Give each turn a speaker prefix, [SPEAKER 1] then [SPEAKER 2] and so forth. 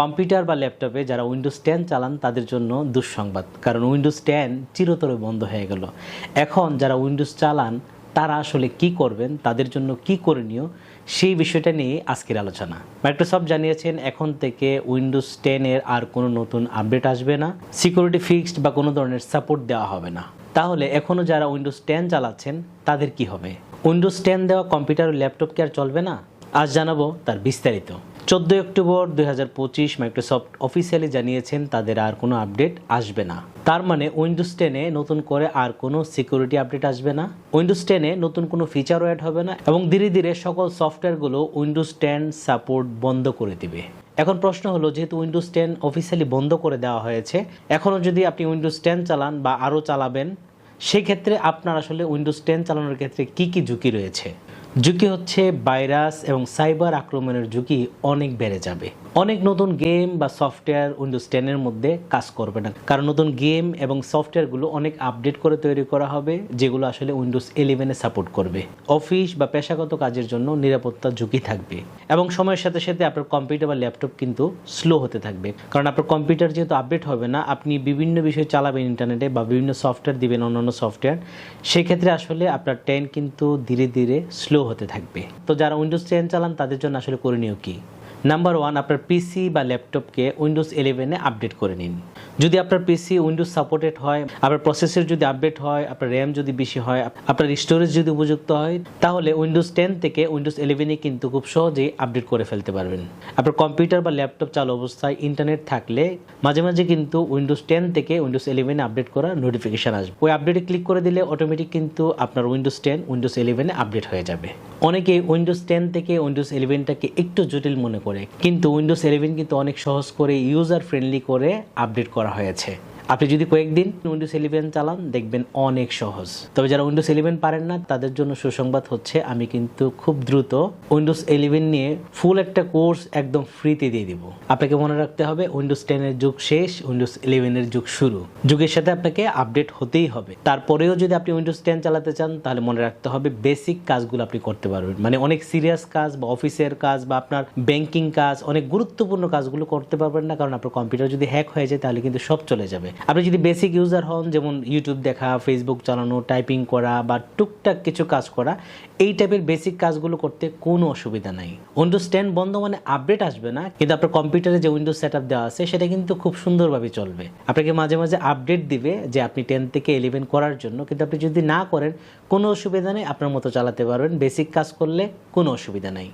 [SPEAKER 1] Computer বা ল্যাপটপে যারা উইন্ডোজ টেন চালান, তাদের জন্য দুঃসংবাদ। কারণ উইন্ডোজ টেন চিরতরে বন্ধ হয়ে গেল। এখন যারা উইন্ডোজ চালান, তারা আসলে কি করবেন, তাদের জন্য কি করণীয়, সেই বিষয়টা নিয়ে আজকের আলোচনা। মাইক্রোসফট জানিয়েছেন, এখন থেকে উইন্ডোজ টেনের আর কোনো নতুন আপডেট আসবে না। সিকিউরিটি ফিক্সড বা কোনো ধরনের সাপোর্ট দেওয়া হবে না। তাহলে এখনও যারা উইন্ডোজ টেন চালাচ্ছেন, তাদের কি হবে? উইন্ডোজ টেন দেওয়া কম্পিউটার ল্যাপটপ কি আর চলবে না? আজ জানাব তার বিস্তারিত। চোদ্দোই অক্টোবর দুই হাজার পঁচিশ মাইক্রোসফট অফিসিয়ালি জানিয়েছেন তাদের আর কোনো আপডেট আসবে না। তার মানে উইন্ডোজ টেনে নতুন করে আর কোনো সিকিউরিটি আপডেট আসবে না। উইন্ডোজ টেনে নতুন কোনো ফিচারও অ্যাড হবে না এবং ধীরে ধীরে সকল সফটওয়্যারগুলো উইন্ডোজ টেন সাপোর্ট বন্ধ করে দিবে। এখন প্রশ্ন হলো, যেহেতু উইন্ডোজ টেন অফিসিয়ালি বন্ধ করে দেওয়া হয়েছে এখনও যদি আপনি উইন্ডোজ টেন চালান বা আরও চালাবেন, সেক্ষেত্রে আপনার আসলে উইন্ডোজ টেন চালানোর ক্ষেত্রে কি কি ঝুঁকি রয়েছে? ঝুঁকি হচ্ছে ভাইরাস এবং সাইবার আক্রমণের ঝুঁকি অনেক বেড়ে যাবে। অনেক নতুন গেম বা সফটওয়্যার উইন্ডোজ টেনের মধ্যে কাজ করবে না। কারণ নতুন গেম এবং সফটওয়্যারগুলো অনেক আপডেট করে তৈরি করা হবে, যেগুলো আসলে উইন্ডোজ ইলেভেনে সাপোর্ট করবে। অফিস বা পেশাগত কাজের জন্য নিরাপত্তা ঝুঁকি থাকবে। এবং সময়ের সাথে সাথে আপনার কম্পিউটার বা ল্যাপটপ কিন্তু স্লো হতে থাকবে। কারণ আপনার কম্পিউটার যেহেতু আপডেট হবে না, আপনি বিভিন্ন বিষয় চালাবেন ইন্টারনেটে বা বিভিন্ন সফটওয়্যার দিবেন অন্যান্য সফটওয়্যার সেক্ষেত্রে আসলে আপনার টেন কিন্তু ধীরে ধীরে স্লো হতে থাকবে। তো যারা উইন্ডোজ টেন চালান, তাদের জন্য আসলে করণীয় কী? নাম্বার ওয়ান আপনার পিসি বা ল্যাপটপকে উইন্ডোজ ইলেভেনে আপডেট করে নিন। যদি আপনার পিসি উইন্ডোজ সাপোর্টেড হয়, আপনার প্রসেসর যদি আপডেট হয়, আপনার র্যাম যদি বেশি হয়, আপনার স্টোরেজ যদি উপযুক্ত হয়, তাহলে উইন্ডোজ টেন থেকে উইন্ডোজ ইলেভেনে কিন্তু খুব সহজেই আপডেট করে ফেলতে পারবেন। আপনার কম্পিউটার বা ল্যাপটপ চালু অবস্থায় ইন্টারনেট থাকলে মাঝে মাঝে কিন্তু উইন্ডোজ টেন থেকে উইন্ডোজ ইলেভেনে আপডেট করা নোটিফিকেশন আসবে। ওই আপডেটে ক্লিক করে দিলে অটোমেটিক কিন্তু আপনার উইন্ডোজ টেন উইন্ডোজ ইলেভেনে আপডেট হয়ে যাবে। অনেকে উইন্ডোজ টেন থেকে উইন্ডোজ ইলেভেনটাকে একটু জটিল মনে করে, কিন্তু উইন্ডোজ ইলেভেন কিন্তু অনেক সহজ করে ইউজার ফ্রেন্ডলি করে আপডেট করা হয়েছে। আপনি যদি কয়েকদিন উইন্ডোজ ইলেভেন চালান, দেখবেন অনেক সহজ। তবে যারা উইন্ডোজ ইলেভেন পারেন না, তাদের জন্য সুসংবাদ হচ্ছে, আমি কিন্তু খুব দ্রুত উইন্ডোজ ইলেভেন নিয়ে ফুল একটা কোর্স একদম ফ্রিতে দিয়ে দিব। আপনাকে মনে রাখতে হবে উইন্ডোজ টেনের যুগ শেষ উইন্ডোজ ইলেভেনের যুগ শুরু। যুগের সাথে আপনাকে আপডেট হতেই হবে। তারপরেও যদি আপনি উইন্ডোজ টেন চালাতে চান, তাহলে মনে রাখতে হবে বেসিক কাজগুলো আপনি করতে পারবেন। মানে অনেক সিরিয়াস কাজ বা অফিসের কাজ বা আপনার ব্যাংকিং কাজ, অনেক গুরুত্বপূর্ণ কাজগুলো করতে পারবেন না, কারণ আপনার কম্পিউটার যদি হ্যাক হয়ে যায়, তাহলে কিন্তু সব চলে যাবে। আপনি যদি বেসিক ইউজার হন, যেমন ইউটিউব দেখা ফেসবুক চালানো টাইপিং করা বা টুকটাক কিছু কাজ করা, এই টাইপের বেসিক কাজগুলো করতে কোনো অসুবিধা নাই। উইন্ডোজ টেন বন্ধ মানে আপডেট আসবে না, কিন্তু আপনার কম্পিউটারে যে উইন্ডোজ সেট আপ দেওয়া আছে, সেটা কিন্তু খুব সুন্দরভাবে চলবে। আপনাকে মাঝে মাঝে আপডেট দিবে যে আপনি টেন থেকে ইলেভেন করার জন্য, কিন্তু আপনি যদি না করেন, কোনো অসুবিধা নেই, আপনার মতো চালাতে পারবেন। বেসিক কাজ করলে কোনো অসুবিধা নাই।